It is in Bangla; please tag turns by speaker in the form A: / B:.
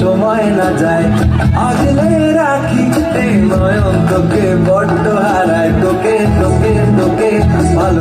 A: সময় না যায় আগলে রাখি এই নয়ন তোকে বড্ড